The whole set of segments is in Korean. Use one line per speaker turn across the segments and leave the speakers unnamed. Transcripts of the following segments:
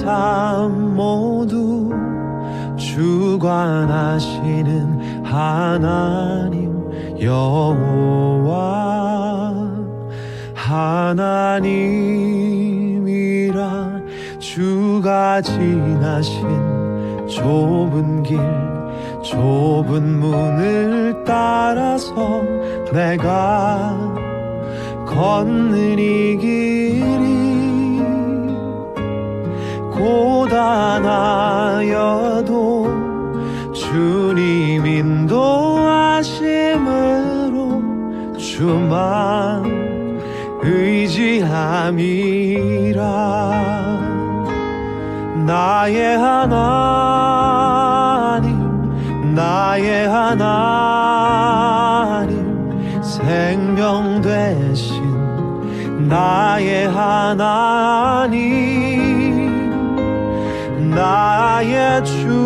삶 모두 주관하시는 하나님 여호와 하나님이라 주가 지나신 좁은 길 좁은 문을 따라서 내가 걷는 이 길이 고단하여도 주님 인도하심으로 주만 의지함이라. 나의 하나님 나의 하나님 생명 되신 나의 하나님 나의 주님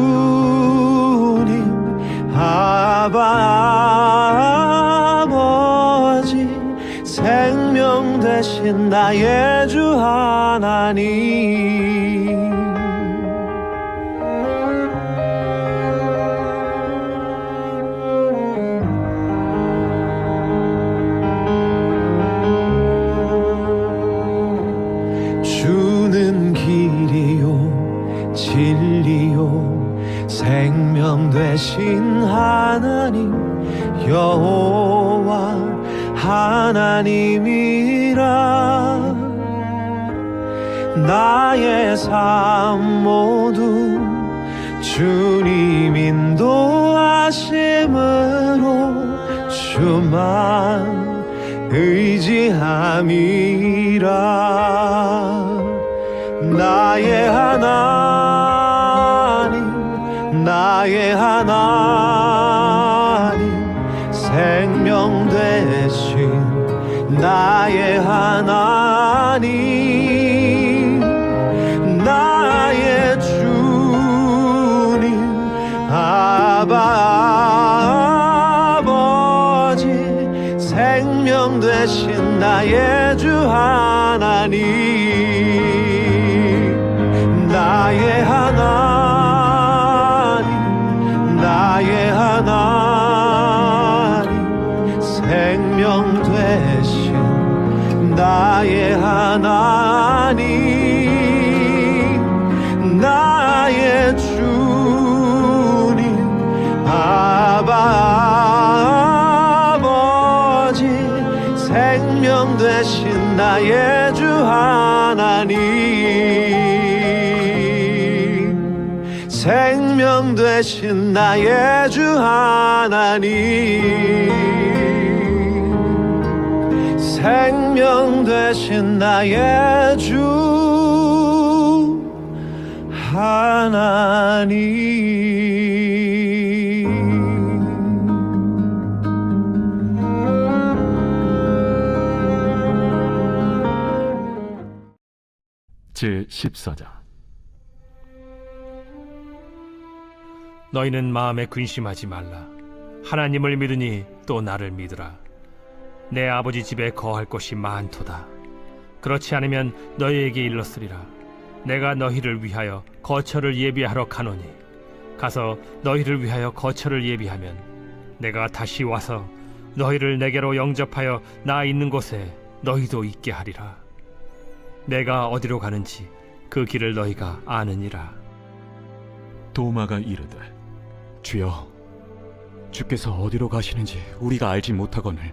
아바 아버지 생명 되신 나의 주 하나님 생명 되신 하나님 여호와 하나님이라. 나의 삶 모두 주님 인도하심으로 주만 의지함이라. 나의 하나님 나의 하나님 생명 되신 나의 하나님 나의 주님 아바 아버지 생명 되신 나의 주 하나님 나의 하나님 나의 주님 아버지 생명 되신 나의 주 하나님 생명 되신 나의 주 하나님 생명 되신 나의 주 하나님
제 14장
너희는 마음에 근심하지 말라.
하나님을 믿으니 또 나를 믿으라. 내 아버지 집에 거할 곳이 많도다. 그렇지 않으면 너희에게 일렀으리라. 내가 너희를 위하여 거처를 예비하러 가노니 가서 너희를 위하여 거처를 예비하면 내가 다시 와서 너희를 내게로 영접하여 나 있는 곳에 너희도 있게 하리라. 내가 어디로 가는지 그 길을 너희가 아느니라.
도마가 이르되 주여 주께서 어디로 가시는지 우리가 알지 못하거늘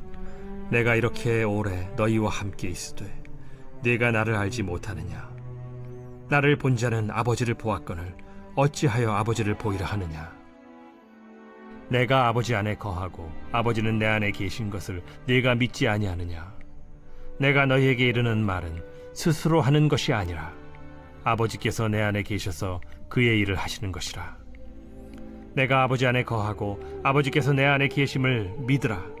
내가 이렇게 오래 너희와 함께 있으되 네가 나를 알지 못하느냐? 나를 본 자는 아버지를 보았거늘 어찌하여 아버지를 보이라 하느냐? 내가 아버지 안에 거하고 아버지는 내 안에 계신 것을 네가 믿지 아니하느냐? 내가 너희에게 이르는 말은 스스로 하는 것이 아니라 아버지께서 내 안에 계셔서 그의 일을 하시는 것이라. 내가 아버지 안에 거하고 아버지께서 내 안에 계심을 믿으라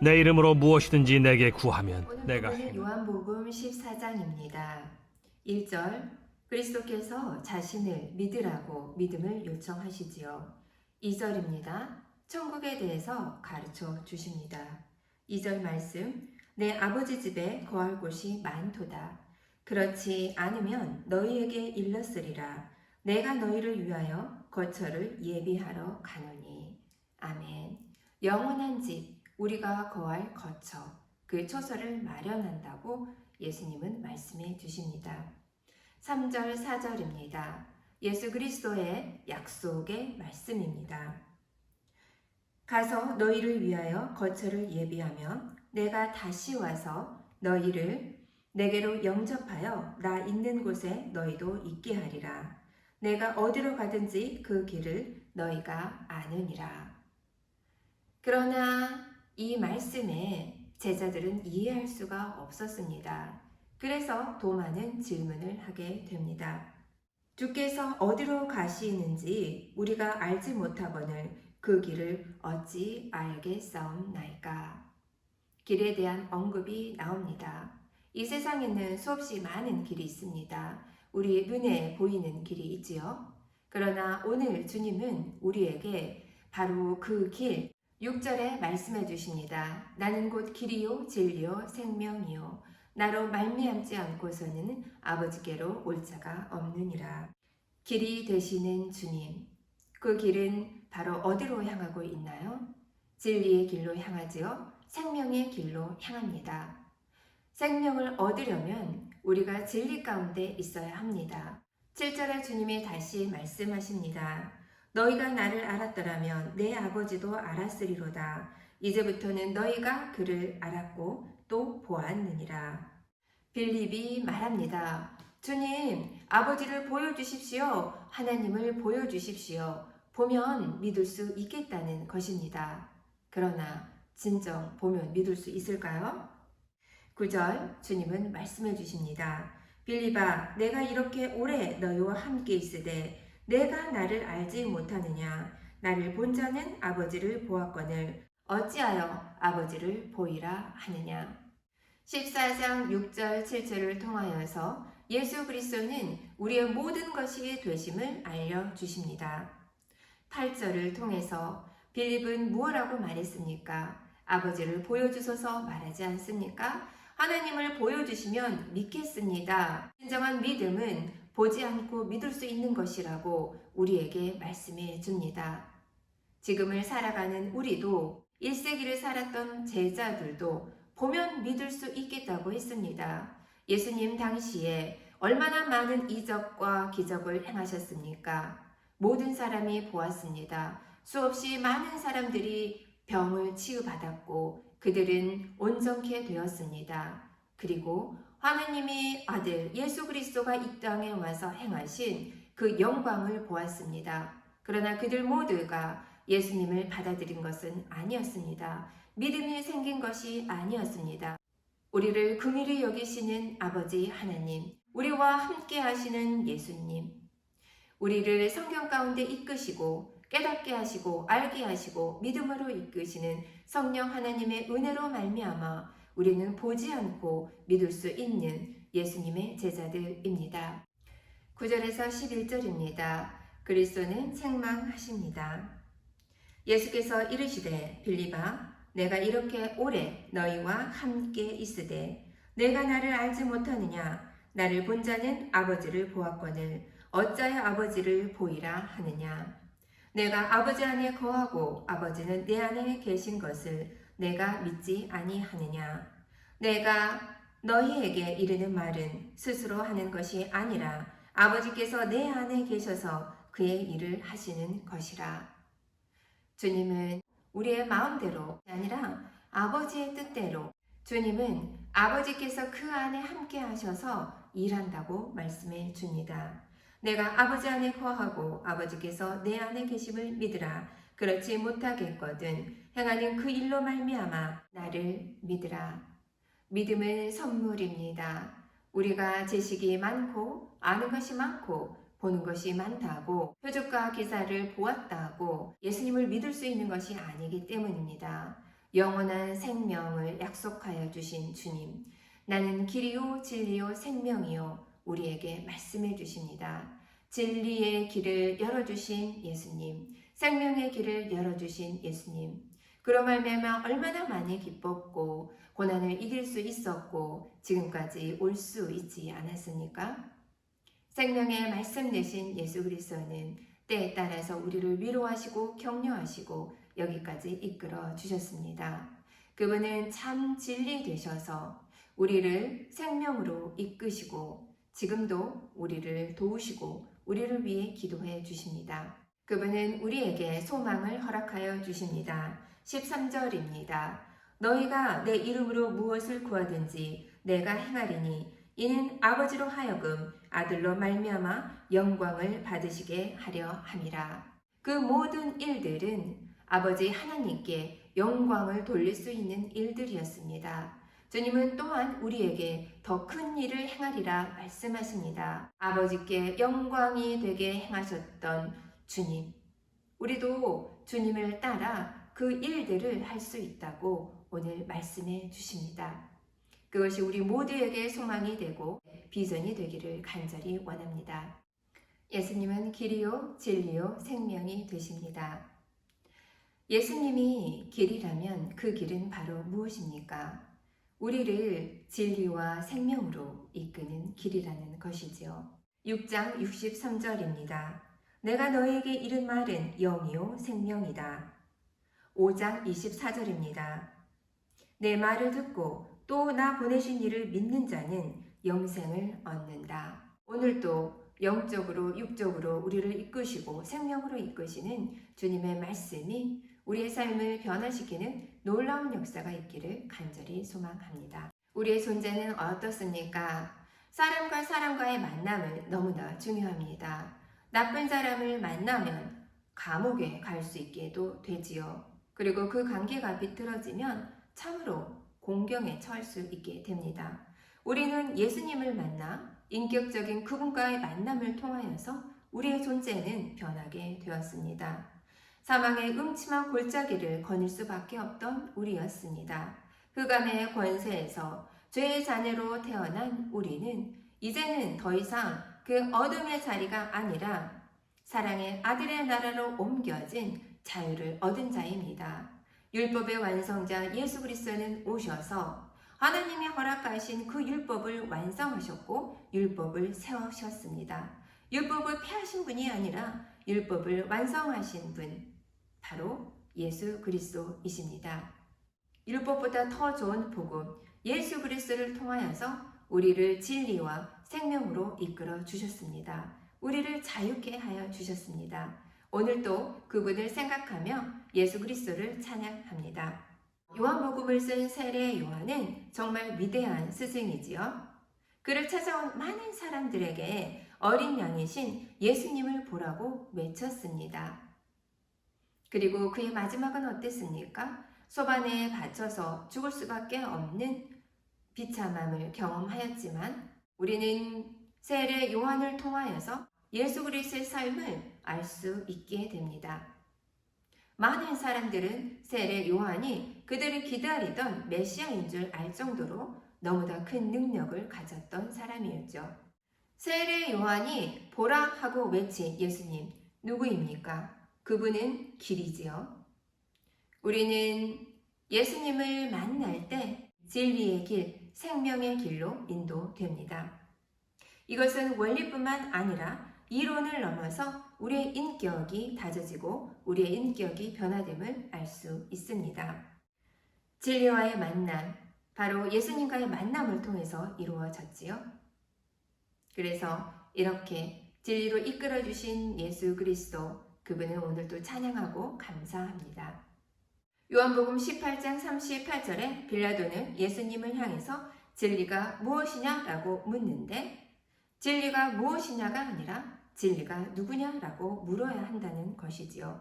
내 이름으로 무엇이든지 내게 구하면 내가.
요한복음 14장입니다. 1절 그리스도께서 자신을 믿으라고 믿음을 요청하시지요. 2절입니다. 천국에 대해서 가르쳐 주십니다. 2절 말씀 내 아버지 집에 거할 곳이 많도다. 그렇지 않으면 너희에게 일렀으리라. 내가 너희를 위하여 거처를 예비하러 가노니. 아멘. 영원한 집 우리가 거할 거처, 그 처소를 마련한다고 예수님은 말씀해 주십니다. 3절, 4절입니다. 예수 그리스도의 약속의 말씀입니다. 가서 너희를 위하여 거처를 예비하면 내가 다시 와서 너희를 내게로 영접하여 나 있는 곳에 너희도 있게 하리라. 내가 어디로 가든지 그 길을 너희가 아느니라. 그러나 이 말씀에 제자들은 이해할 수가 없었습니다. 그래서 도마는 질문을 하게 됩니다. 주께서 어디로 가시는지 우리가 알지 못하거늘 그 길을 어찌 알겠사옵나이까. 길에 대한 언급이 나옵니다. 이 세상에는 수없이 많은 길이 있습니다. 우리 눈에 보이는 길이 있지요. 그러나 오늘 주님은 우리에게 바로 그 길, 6절에 말씀해 주십니다. 나는 곧 길이요 진리요 생명이요 나로 말미암지 않고서는 아버지께로 올 자가 없느니라. 길이 되시는 주님. 그 길은 바로 어디로 향하고 있나요? 진리의 길로 향하지요. 생명의 길로 향합니다. 생명을 얻으려면 우리가 진리 가운데 있어야 합니다. 7절에 주님이 다시 말씀하십니다. 너희가 나를 알았더라면 내 아버지도 알았으리로다. 이제부터는 너희가 그를 알았고 또 보았느니라. 빌립이 말합니다. 주님, 아버지를 보여주십시오. 하나님을 보여주십시오. 보면 믿을 수 있겠다는 것입니다. 그러나 진정 보면 믿을 수 있을까요? 9절 주님은 말씀해 주십니다. 빌립아, 내가 이렇게 오래 너희와 함께 있으되 내가 나를 알지 못하느냐? 나를 본 자는 아버지를 보았거늘 어찌하여 아버지를 보이라 하느냐? 14장 6절 7절을 통하여서 예수 그리스도는 우리의 모든 것이 되심을 알려 주십니다. 8절을 통해서 빌립은 무엇라고 말했습니까? 아버지를 보여주소서 말하지 않습니까? 하나님을 보여주시면 믿겠습니다. 진정한 믿음은 보지 않고 믿을 수 있는 것이라고 우리에게 말씀해 줍니다. 지금을 살아가는 우리도 1세기를 살았던 제자들도 보면 믿을 수 있겠다고 했습니다. 예수님 당시에 얼마나 많은 이적과 기적을 행하셨습니까? 모든 사람이 보았습니다. 수없이 많은 사람들이 병을 치유받았고 그들은 온전케 되었습니다. 그리고 하나님의 아들 예수 그리스도가 이 땅에 와서 행하신 그 영광을 보았습니다. 그러나 그들 모두가 예수님을 받아들인 것은 아니었습니다. 믿음이 생긴 것이 아니었습니다. 우리를 긍휼히 여기시는 아버지 하나님, 우리와 함께 하시는 예수님, 우리를 성경 가운데 이끄시고 깨닫게 하시고 알게 하시고 믿음으로 이끄시는 성령 하나님의 은혜로 말미암아 우리는 보지 않고 믿을 수 있는 예수님의 제자들입니다. 9절에서 11절입니다. 그리스도는 책망하십니다. 예수께서 이르시되 빌리바 내가 이렇게 오래 너희와 함께 있으되 내가 나를 알지 못하느냐 나를 본 자는 아버지를 보았거늘 어찌하여 아버지를 보이라 하느냐 내가 아버지 안에 거하고 아버지는 내 안에 계신 것을 내가 믿지 아니하느냐 내가 너희에게 이르는 말은 스스로 하는 것이 아니라 아버지께서 내 안에 계셔서 그의 일을 하시는 것이라 주님은 우리의 마음대로 아니라 아버지의 뜻대로 주님은 아버지께서 그 안에 함께 하셔서 일한다고 말씀해 줍니다. 내가 아버지 안에 거하고 아버지께서 내 안에 계심을 믿으라. 그렇지 못하겠거든 행하는 그 일로 말미암아 나를 믿으라. 믿음은 선물입니다. 우리가 지식이 많고 아는 것이 많고 보는 것이 많다고 표적과 기사를 보았다고 예수님을 믿을 수 있는 것이 아니기 때문입니다. 영원한 생명을 약속하여 주신 주님, 나는 길이요 진리요 생명이요 우리에게 말씀해 주십니다. 진리의 길을 열어주신 예수님, 생명의 길을 열어주신 예수님. 그로 말미암아 얼마나 많이 기뻤고 고난을 이길 수 있었고 지금까지 올 수 있지 않았습니까? 생명의 말씀 되신 예수 그리스도는 때에 따라서 우리를 위로하시고 격려하시고 여기까지 이끌어 주셨습니다. 그분은 참 진리 되셔서 우리를 생명으로 이끄시고 지금도 우리를 도우시고 우리를 위해 기도해 주십니다. 그분은 우리에게 소망을 허락하여 주십니다. 13절입니다. 너희가 내 이름으로 무엇을 구하든지 내가 행하리니 이는 아버지로 하여금 아들로 말미암아 영광을 받으시게 하려 함이라. 그 모든 일들은 아버지 하나님께 영광을 돌릴 수 있는 일들이었습니다. 주님은 또한 우리에게 더 큰 일을 행하리라 말씀하십니다. 아버지께 영광이 되게 행하셨던 주님. 우리도 주님을 따라 그 일들을 할 수 있다고 오늘 말씀해 주십니다. 그것이 우리 모두에게 소망이 되고 비전이 되기를 간절히 원합니다. 예수님은 길이요, 진리요, 생명이 되십니다. 예수님이 길이라면 그 길은 바로 무엇입니까? 우리를 진리와 생명으로 이끄는 길이라는 것이지요. 6장 63절입니다. 내가 너에게 이른 말은 영이요 생명이다. 5장 24절입니다. 내 말을 듣고 또 나 보내신 이를 믿는 자는 영생을 얻는다. 오늘도 영적으로 육적으로 우리를 이끄시고 생명으로 이끄시는 주님의 말씀이 우리의 삶을 변화시키는 놀라운 역사가 있기를 간절히 소망합니다. 우리의 존재는 어떻습니까? 사람과 사람과의 만남은 너무나 중요합니다. 나쁜 사람을 만나면 감옥에 갈 수 있게도 되지요. 그리고 그 관계가 비틀어지면 참으로 공경에 처할 수 있게 됩니다. 우리는 예수님을 만나 인격적인 그분과의 만남을 통하여서 우리의 존재는 변하게 되었습니다. 사망의 음침한 골짜기를 거닐 수밖에 없던 우리였습니다. 흑암의 권세에서 죄의 자녀로 태어난 우리는 이제는 더 이상 그 어둠의 자리가 아니라 사랑의 아들의 나라로 옮겨진 자유를 얻은 자입니다. 율법의 완성자 예수 그리스도는 오셔서 하나님이 허락하신 그 율법을 완성하셨고 율법을 세우셨습니다. 율법을 폐하신 분이 아니라 율법을 완성하신 분 바로 예수 그리스도이십니다. 율법보다 더 좋은 복음 예수 그리스도를 통하여서 우리를 진리와 생명으로 이끌어 주셨습니다. 우리를 자유케 하여 주셨습니다. 오늘도 그분을 생각하며 예수 그리스도를 찬양합니다. 요한복음을 쓴 세례 요한은 정말 위대한 스승이지요. 그를 찾아온 많은 사람들에게 어린 양이신 예수님을 보라고 외쳤습니다. 그리고 그의 마지막은 어땠습니까? 소반에 받쳐서 죽을 수밖에 없는 비참함을 경험하였지만 우리는 세례 요한을 통하여서 예수 그리스도의 삶을 알 수 있게 됩니다. 많은 사람들은 세례 요한이 그들을 기다리던 메시아인 줄 알 정도로 너무나 큰 능력을 가졌던 사람이었죠. 세례 요한이 보라 하고 외친 예수님 누구입니까? 그분은 길이지요. 우리는 예수님을 만날 때 진리의 길, 생명의 길로 인도됩니다. 이것은 원리뿐만 아니라 이론을 넘어서 우리의 인격이 다져지고 우리의 인격이 변화됨을 알 수 있습니다. 진리와의 만남, 바로 예수님과의 만남을 통해서 이루어졌지요. 그래서 이렇게 진리로 이끌어 주신 예수 그리스도, 그분은 오늘도 찬양하고 감사합니다. 요한복음 18장 38절에 빌라도는 예수님을 향해서 진리가 무엇이냐라고 묻는데 진리가 무엇이냐가 아니라 진리가 누구냐라고 물어야 한다는 것이지요.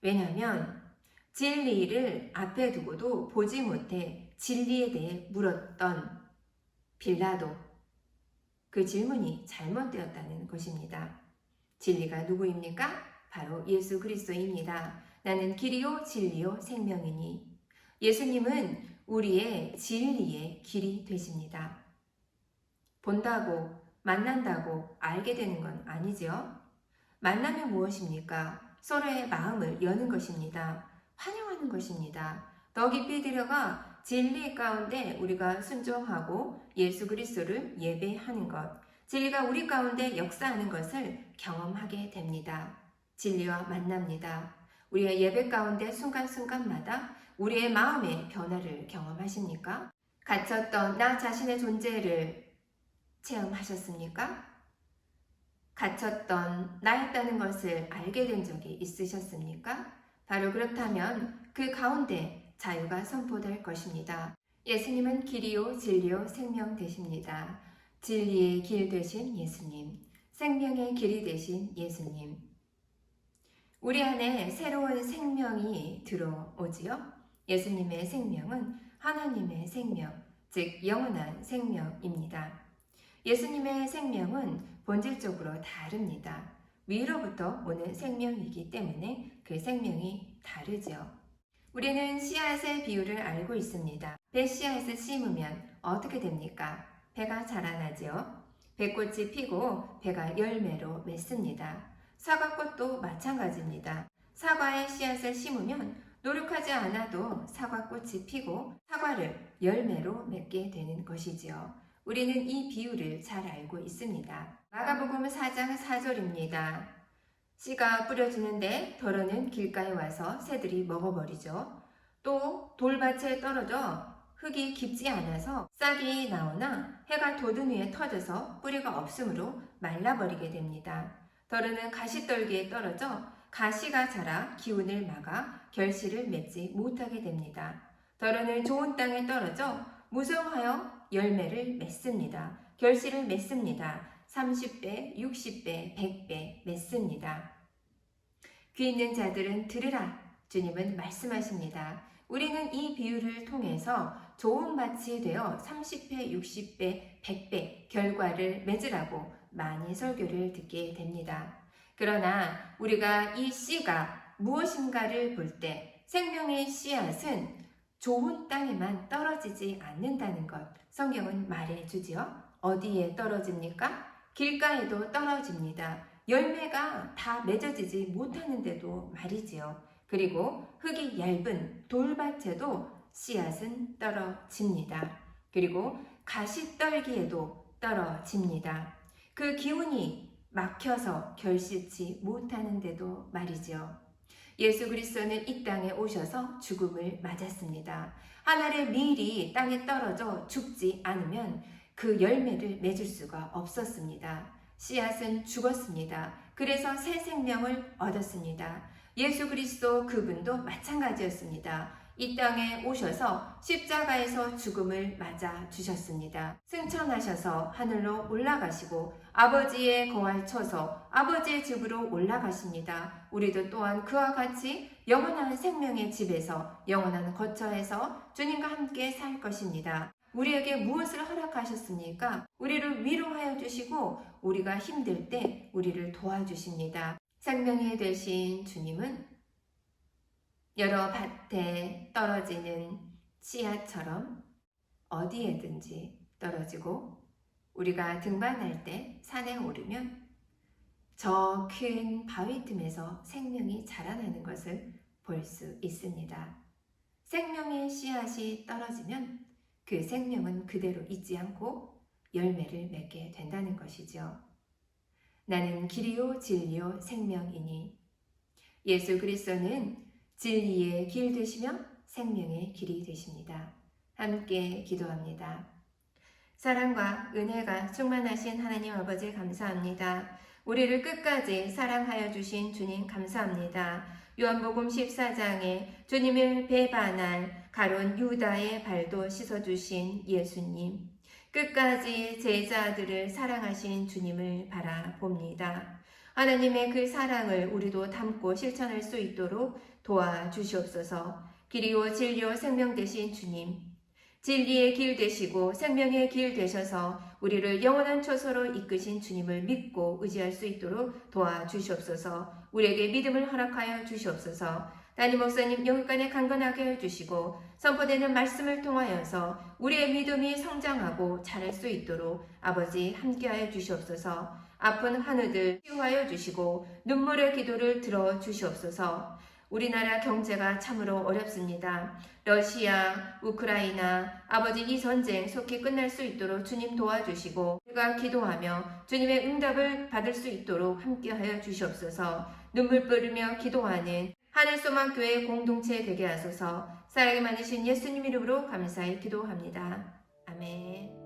왜냐하면 진리를 앞에 두고도 보지 못해 진리에 대해 물었던 빌라도 그 질문이 잘못되었다는 것입니다. 진리가 누구입니까? 바로 예수 그리스도입니다. 나는 길이요 진리요 생명이니 예수님은 우리의 진리의 길이 되십니다. 본다고 만난다고 알게 되는 건 아니지요. 만나면 무엇입니까? 서로의 마음을 여는 것입니다. 환영하는 것입니다. 더 깊이 들어가 진리 가운데 우리가 순종하고 예수 그리스도를 예배하는 것, 진리가 우리 가운데 역사하는 것을 경험하게 됩니다. 진리와 만납니다. 우리의 예배 가운데 순간순간마다 우리의 마음의 변화를 경험하십니까? 갇혔던 나 자신의 존재를 체험하셨습니까? 갇혔던 나였다는 것을 알게 된 적이 있으셨습니까? 바로 그렇다면 그 가운데 자유가 선포될 것입니다. 예수님은 길이요, 진리요, 생명 되십니다. 진리의 길 되신 예수님, 생명의 길이 되신 예수님. 우리 안에 새로운 생명이 들어오지요? 예수님의 생명은 하나님의 생명, 즉 영원한 생명입니다. 예수님의 생명은 본질적으로 다릅니다. 위로부터 오는 생명이기 때문에 그 생명이 다르죠. 우리는 씨앗의 비율을 알고 있습니다. 배 씨앗을 심으면 어떻게 됩니까? 배가 자라나지요. 배꽃이 피고 배가 열매로 맺습니다. 사과꽃도 마찬가지입니다. 사과의 씨앗을 심으면 노력하지 않아도 사과꽃이 피고 사과를 열매로 맺게 되는 것이지요. 우리는 이 비유를 잘 알고 있습니다. 마가복음 4장 4절입니다. 씨가 뿌려지는데 덜어는 길가에 와서 새들이 먹어버리죠. 또 돌밭에 떨어져 흙이 깊지 않아서 싹이 나오나 해가 돋은 위에 터져서 뿌리가 없으므로 말라버리게 됩니다. 덜어는 가시떨기에 떨어져 가시가 자라 기운을 막아 결실을 맺지 못하게 됩니다. 덜어는 좋은 땅에 떨어져 무성하여 열매를 맺습니다. 결실을 맺습니다. 30배, 60배, 100배 맺습니다. 귀 있는 자들은 들으라. 주님은 말씀하십니다. 우리는 이 비유를 통해서 좋은 밭이 되어 30배, 60배, 100배 결과를 맺으라고 많이 설교를 듣게 됩니다. 그러나 우리가 이 씨가 무엇인가를 볼 때 생명의 씨앗은 좋은 땅에만 떨어지지 않는다는 것 성경은 말해 주지요. 어디에 떨어집니까? 길가에도 떨어집니다. 열매가 다 맺어지지 못하는데도 말이지요. 그리고 흙이 얇은 돌밭에도 씨앗은 떨어집니다. 그리고 가시 떨기에도 떨어집니다. 그 기운이 막혀서 결실치 못하는데도 말이지요. 예수 그리스도는 이 땅에 오셔서 죽음을 맞았습니다. 하늘의 밀이 땅에 떨어져 죽지 않으면 그 열매를 맺을 수가 없었습니다. 씨앗은 죽었습니다. 그래서 새 생명을 얻었습니다. 예수 그리스도 그분도 마찬가지였습니다. 이 땅에 오셔서 십자가에서 죽음을 맞아 주셨습니다. 승천하셔서 하늘로 올라가시고 아버지의 거활 쳐서 아버지의 집으로 올라가십니다. 우리도 또한 그와 같이 영원한 생명의 집에서 영원한 거처에서 주님과 함께 살 것입니다. 우리에게 무엇을 허락하셨습니까? 우리를 위로하여 주시고 우리가 힘들 때 우리를 도와주십니다. 생명이 되신 주님은 여러 밭에 떨어지는 씨앗처럼 어디에든지 떨어지고 우리가 등반할 때 산에 오르면 저 큰 바위 틈에서 생명이 자라나는 것을 볼 수 있습니다. 생명의 씨앗이 떨어지면 그 생명은 그대로 있지 않고 열매를 맺게 된다는 것이죠. 나는 길이요 진리요 생명이니 예수 그리스도는 진리의 길 되시며 생명의 길이 되십니다. 함께 기도합니다. 사랑과 은혜가 충만하신 하나님 아버지 감사합니다. 우리를 끝까지 사랑하여 주신 주님 감사합니다. 요한복음 14장에 주님을 배반할 가론 유다의 발도 씻어주신 예수님. 끝까지 제자들을 사랑하신 주님을 바라봅니다. 하나님의 그 사랑을 우리도 담고 실천할 수 있도록 도와주시옵소서. 길이요 진리요 생명 되신 주님. 진리의 길 되시고 생명의 길 되셔서 우리를 영원한 초소로 이끄신 주님을 믿고 의지할 수 있도록 도와주시옵소서. 우리에게 믿음을 허락하여 주시옵소서. 담임 목사님 영육간에 강건하게 해주시고 선포되는 말씀을 통하여서 우리의 믿음이 성장하고 자랄 수 있도록 아버지 함께하여 주시옵소서. 아픈 한우들 치유하여 주시고 눈물의 기도를 들어 주시옵소서. 우리나라 경제가 참으로 어렵습니다. 러시아, 우크라이나, 아버지 이 전쟁 속히 끝날 수 있도록 주님 도와주시고 우리가 기도하며 주님의 응답을 받을 수 있도록 함께하여 주시옵소서. 눈물 뿌리며 기도하는 하늘소망교회 공동체 되게 하소서. 사랑이 많으신 예수님 이름으로 감사히 기도합니다. 아멘.